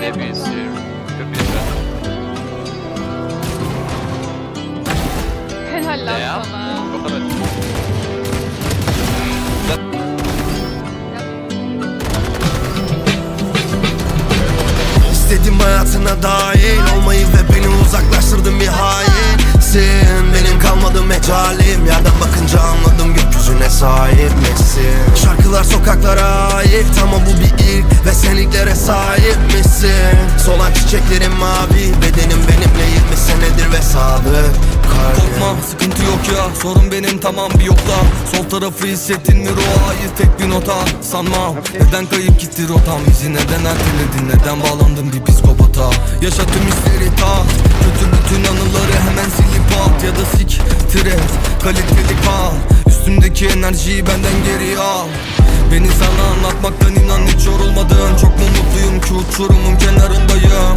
nebisi. Helal lan ya? sana. Bu. İstedim hayatına dahil olmayı ve beni uzaklaştırdın bir hainsin Benim kalmadı mecalim yerden bakınca anladım gökyüzüne sahip misin Şarkılar sokaklara ait ama bu bir ilk ve senliklere sahip misin Solan çiçeklerim mavi Bedenim benimle 20 senedir ve sadık kalbim Korkma sıkıntı yok ya. Sorun benim tamam bir yokla Sol tarafı hissettin mi ruha? Ait tek bir nota. Sanmam neden kayıp gitti rotam? Bizi neden erteledin? Neden bağlandın bir psikopata? Yaşa tüm hisleri tat Kötü bütün anıları hemen silip at. Ya da sik et. Kaliteli kal. Üstümdeki enerjiyi benden geri al Beni sana anlatmaktan inan hiç yorulmadın. Çok mu mutluyum ki uçurumun kenarındayım?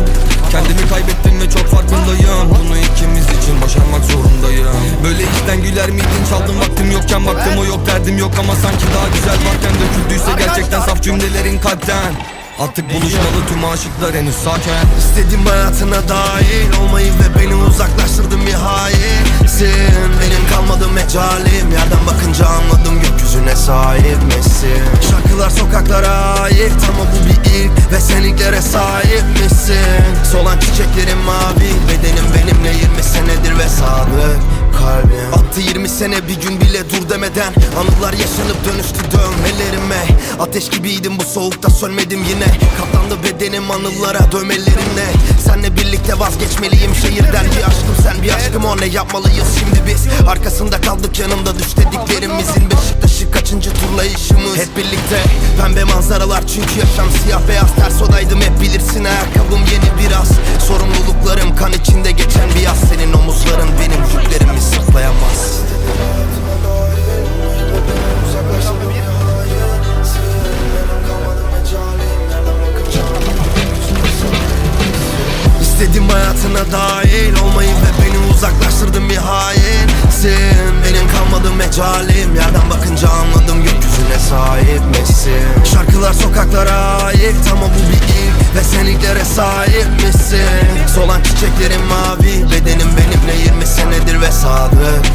Kendimi kaybettim ve çok farkındayım. Bunu ikimiz için başarmak zorundayım. Böyle işten güler miydin? Çaldın vaktim yokken Baktım. O yok derdim yok ama sanki daha güzel varken Döküldüyse gerçekten saf cümlelerin kalpten Artık buluşmalı tüm aşıklar henüz sakin. İstedim hayatına dahil olmayı ve beni uzaklaştırdın bir hainsin Benim kalmadı mecalim Yerden bakınca anladım gökyüzüne sahip misin? Şarkılar sokaklara ait ama bu bir ilk Ve sen ilklere sahip misin? Solan çiçeklerim mavi Bedenim benimle 20 senedir ve sadık kalbim. Attı 20 sene bir gün bile dur demeden Anılar yaşanıp dönüştü dövmelerime. Ateş gibiydim bu soğukta sönmedim yine. Katlandı bedenim anılara dövmelerimle Senle birlikte vazgeçmeliyim şehirden. Bir aşkım sen bir aşkım o. Ne yapmalıyız şimdi biz? Arkasında kaldık yanımda düş dediklerimizin kaçıncı turlayışımız Hep birlikte pembe manzaralar çünkü yaşam siyah beyaz Ters odaydım hep bilirsin ayakkabım yeni biraz. Sorumluluklarım kan içinde geçen bir yaz Senin omuzların benim yüklerimi sırtlayamaz İstedim hayatına dahil olmayı ve beni uzaklaştırdın bir hainsin misin? Şarkılar sokaklara ait ama bu bir ilk Ve senliklere sahip misin? Solan çiçeklerin mavi Bedenim benimle 20 senedir ve sadık